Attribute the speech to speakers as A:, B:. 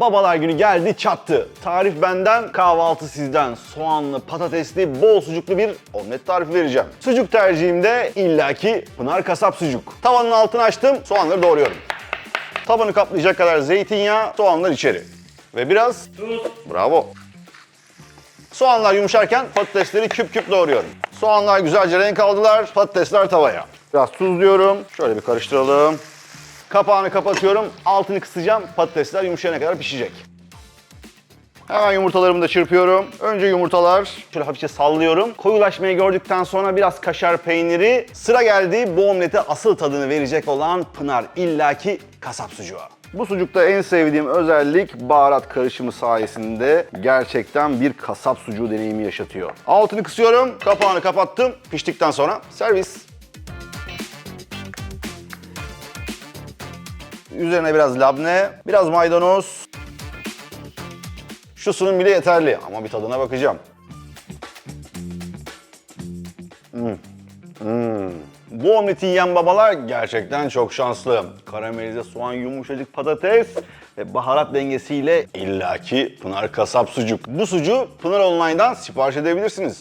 A: babalar günü geldi çattı. Tarif benden, kahvaltı sizden. Soğanlı, patatesli, bol sucuklu bir omlet tarifi vereceğim. Sucuk tercihimde illaki Pınar Kasap sucuk. Tavanın altını açtım, soğanları doğruyorum. Tabanı kaplayacak kadar zeytinyağı, soğanlar içeri. Ve biraz
B: Tuz.
A: Bravo. Soğanlar yumuşarken patatesleri küp küp doğruyorum. Soğanlar güzelce renk aldılar, patatesler tavaya. Biraz tuz diyorum. Şöyle bir karıştıralım. Kapağını kapatıyorum. Altını kısacağım. Patatesler yumuşayana kadar pişecek. Hemen yumurtalarımı da çırpıyorum. Önce yumurtalar. Şöyle hafifçe sallıyorum. Koyulaşmayı gördükten sonra biraz kaşar peyniri. Sıra geldi bu omlete asıl tadını verecek olan Pınar illaki kasap sucuğu. Bu sucukta en sevdiğim özellik baharat karışımı sayesinde gerçekten bir kasap sucuğu deneyimi yaşatıyor. Altını kısıyorum, kapağını kapattım. Piştikten sonra servis. Üzerine biraz labne, biraz maydanoz, şu sunum bile yeterli ama bir tadına bakacağım. Hmm. Hmm. Bu omleti yiyen babalar gerçekten çok şanslı. Karamelize soğan, yumuşacık patates ve baharat dengesiyle illaki Pınar Kasap sucuk. Bu sucuğu Pınar Online'dan sipariş edebilirsiniz.